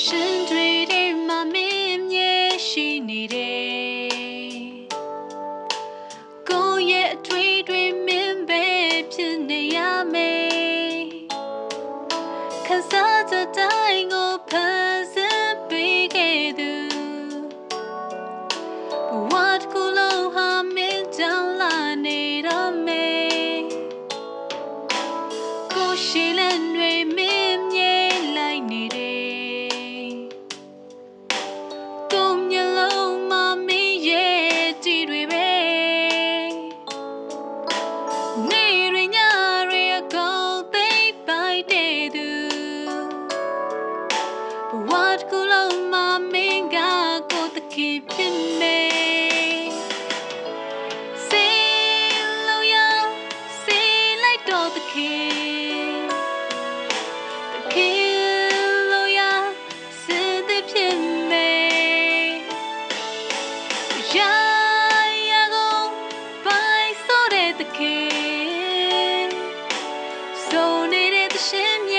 ရှင်တွေတွေမှာမင်းမြဲရှိနေတယ်ကိုယ့်ရဲ့အထွေထွေမင်းပဲဖြစ်နေရမယ်ခစားတဲ့တိုင်းကိုဖန်ဆင်းပေးခဲ့သူဘဝတစ်ခုလုံးဟာမင်းကြောင့်လာနေတော့မယ်ကိုရှိလနဲ့တွေ ဘဝတစ်ခုလုံးမှာမင်းကကိုတကယ်ဖြစ်နေစေလို့ရစေလိုက်တော့တကယ်တကယ်လို့ရစေတဲ့ဖြစ်နေရာရာကိုပိုင်ဆိုတဲ့တကယ်စုံနေတဲ့ရှင်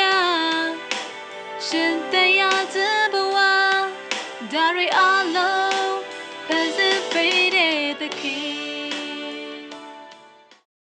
dari Allah, as if it is the